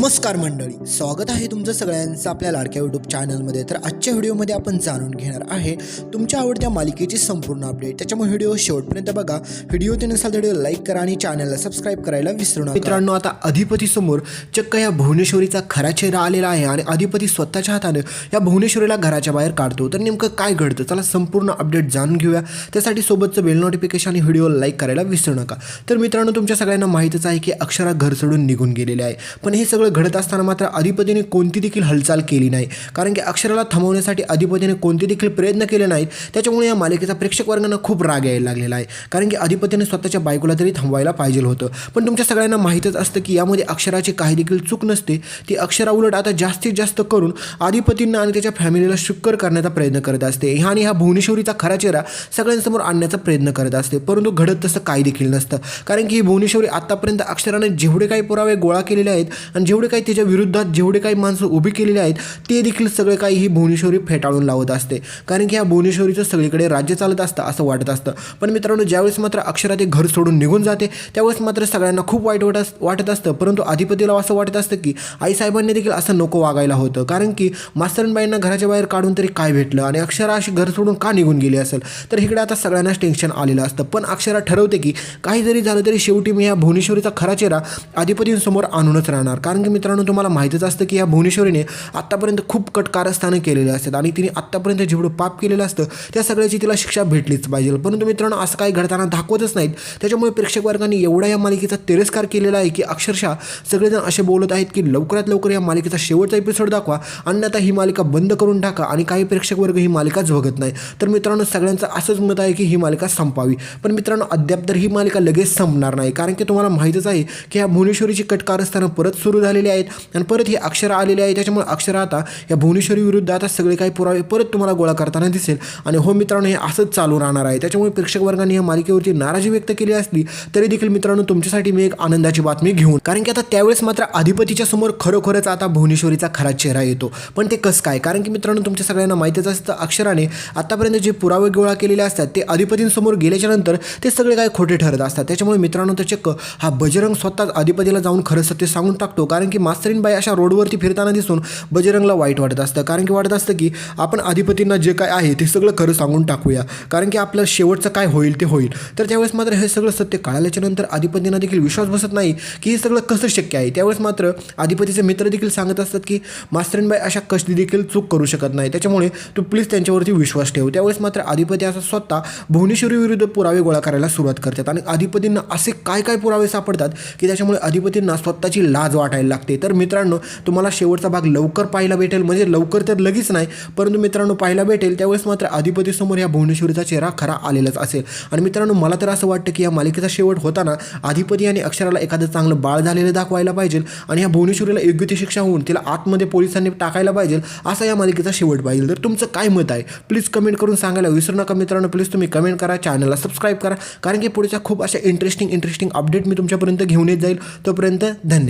नमस्कार मंडळी स्वागत आहे तुमचं सगळ्यांचं आपल्या लाडक्या यूट्यूब चॅनलमध्ये तर आजच्या व्हिडिओमध्ये आपण जाणून घेणार आहे तुमच्या आवडत्या मालिकेची संपूर्ण अपडेट त्याच्यामुळे व्हिडिओ शेवटपर्यंत बघा. व्हिडिओ ते नसाल व्हिडिओ लाईक करा आणि चॅनलला सबस्क्राईब करायला विसरू नका. मित्रांनो आता अधिपती समोर चक्क या भुवनेश्वरीचा खरा चेहरा आलेला आहे आणि अधिपती स्वतःच्या हाताने या भुवनेश्वरीला घराच्या बाहेर काढतो. तर नेमकं काय घडतं? चला संपूर्ण अपडेट जाणून घेऊया. त्यासाठी सोबतचं बेल नोटिफिकेशन आणि व्हिडिओ लाईक करायला विसरू नका. तर मित्रांनो तुमच्या सगळ्यांना माहीतच आहे की अक्षरा घर सोडून निघून गेलेले आहे. पण हे सगळं घडत असताना मात्र अधिपतीने कोणती देखील हालचाल केली नाही. कारण की अक्षराला थांबवण्यासाठी अधिपतीने कोणते देखील प्रयत्न केले नाहीत. त्याच्यामुळे या मालिकेचा प्रेक्षक वर्गांना खूप राग यायला लागलेला आहे. कारण की अधिपतीने स्वतःच्या बायकोला तरी थांबवायला पाहिजे होतं. पण तुमच्या सगळ्यांना माहीतच असतं की यामध्ये अक्षराची काही देखील चूक नसते. ती अक्षरा उलट आता जास्तीत जास्त करून अधिपतींना आणि त्याच्या फॅमिलीला शुक्कर करण्याचा प्रयत्न करत असते. ह्या आणि ह्या भुवनेश्वरीचा खरा चेहरा सगळ्यांसमोर आणण्याचा प्रयत्न करत असते. परंतु घडत तसं काही देखील नसतं. कारण की ही भुवनेश्वरी आतापर्यंत अक्षराने जेवढे काही पुरावे गोळा केलेले आहेत आणि जेवढे काही त्याच्या विरुद्धात जेवढे काही माणसं उभी केलेली आहेत ते देखील सगळे काही ही भुवनेश्वरी फेटाळून लावत असते. कारण की ह्या भुवनेश्वरीचं सगळीकडे राज्य चालत असतं असं वाटत असतं. पण मित्रांनो ज्यावेळेस मात्र अक्षरा ते घर सोडून निघून जाते त्यावेळेस मात्र सगळ्यांना खूप वाईट वाटत वाटत असतं. परंतु अधिपतीला असं वाटत असतं की आईसाहेबांनी देखील असं नको वागायला होतं. कारण की मास्तरबाईंना घराच्या बाहेर काढून तरी काय भेटलं? आणि अक्षरा अशी घर सोडून का निघून गेली असेल? तर इकडे आता सगळ्यांनाच टेन्शन आलेलं असतं. पण अक्षरा ठरवते की काही जरी झालं तरी शेवटी मी या भुवनेश्वरीचा खरा चेहरा अधिपतींसमोर आणूनच राहणार. कारण की मित्रांनो तुम्हाला माहितीच असतं की या भुवनेश्वरीने आत्तापर्यंत खूप कट कारस्थानं केलेली असतात आणि तिने आत्तापर्यंत जेवढं पाप केलेलं असतं त्या सगळ्याची तिला शिक्षा भेटलीच पाहिजे. परंतु मित्रांनो असं काही घडताना दाखवतच नाहीत. त्याच्यामुळे प्रेक्षक वर्गाने एवढा या मालिकेचा तिरस्कार केलेला आहे की अक्षरशः सगळेजण असे बोलत आहेत की लवकरात लवकर या मालिकेचा शेवटचा एपिसोड दाखवा अन्यथा ही मालिका बंद करून टाका आणि काही प्रेक्षक वर्ग ही मालिकाच बघत नाही. तर मित्रांनो सगळ्यांचं असंच मत आहे की ही मालिका संपावी. पण मित्रांनो अद्याप तर ही मालिका लगेच संपणार नाही. कारण की तुम्हाला माहीतच आहे की ह्या भुवनेश्वरीची कटकारस्थानं परत सुरू झाली आलेले आहेत आणि परत ही अक्षरा आलेली आहे त्याच्यामुळे अक्षरा आता या भुवनेश्वरी विरुद्ध आता सगळे काही पुरावे परत तुम्हाला गोळा करताना दिसेल. आणि हो मित्रांनो हे असंच चालू राहणार आहे. त्याच्यामुळे प्रेक्षक वर्गाने या मालिकेवरती नाराजी व्यक्त केली असली तरी देखील मित्रांनो तुमच्यासाठी मी एक आनंदाची बातमी घेऊन. कारण की आता त्यावेळेस मात्र अधिपतीच्या समोर खरोखरच आता भुवनेश्वरीचा खरा चेहरा येतो. पण ते कसं काय? कारण की मित्रांनो तुमच्या सगळ्यांना माहितीच असतं अक्षराने आतापर्यंत जे पुरावे गोळा केलेले असतात ते अधिपतींसमोर गेल्याच्यानंतर ते सगळे काय खोटे ठरत असतात. त्याच्यामुळे मित्रांनो तर चक्क हा बजरंग स्वतःच अधिपतीला जाऊन खरं सत्य सांगून टाकतो. कारण की मास्तरीनबाई अशा रोडवरती फिरताना दिसून बजरंगला वाईट वाटत असतं. कारण की वाटत असतं की आपण अधिपतींना जे काय आहे ते सगळं खरं सांगून टाकूया. कारण की आपलं शेवटचं काय होईल ते होईल. तर त्यावेळेस मात्र हे सगळं सत्य कळाल्याच्या नंतर अधिपतींना देखील विश्वास बसत नाही की हे सगळं कसं शक्य आहे. त्यावेळेस मात्र अधिपतीचे मित्र देखील सांगत असतात की मास्तरीनबाई अशा कष्टी देखील चूक करू शकत नाही. त्याच्यामुळे तू प्लीज त्यांच्यावरती विश्वास ठेव. त्यावेळेस मात्र अधिपती असं स्वतः भुवनेश्वरी विरुद्ध पुरावे गोळा करायला सुरुवात करतात. आणि अधिपतींना असे काय काय पुरावे सापडतात की त्याच्यामुळे अधिपतींना स्वतःची लाज वाटायला लागते. तर मित्रांनो तुम्हाला शेवटचा भाग लवकर पाहायला भेटेल. म्हणजे लवकर तर लगेच नाही परंतु मित्रांनो पाहायला भेटेल. त्यावेळेस मात्र अधिपतीसमोर या भुवनेश्वरीचा चेहरा खरा आलेलाच असेल. आणि मित्रांनो मला तर असं वाटतं की या मालिकेचा शेवट होताना अधिपती आणि अक्षराला एखादं चांगलं बाळ झालेलं दाखवायला पाहिजे आणि या भुवनेश्वरीला योग्य ती शिक्षा होऊन तिला आतमध्ये पोलिसांनी टाकायला पाहिजे असा या मालिकेचा शेवट पाहिजे. तर तुमचं काय मत आहे? प्लीज कमेंट करून सांगायला विसरू नका मित्रांनो. प्लीज तुम्ही कमेंट करा चॅनलला सबस्क्राईब करा कारण की पुढच्या खूप अशा इंटरेस्टिंग इंटरेस्टिंग अपडेट मी तुमच्यापर्यंत घेऊन येत जाईल. तोपर्यंत धन्यवाद.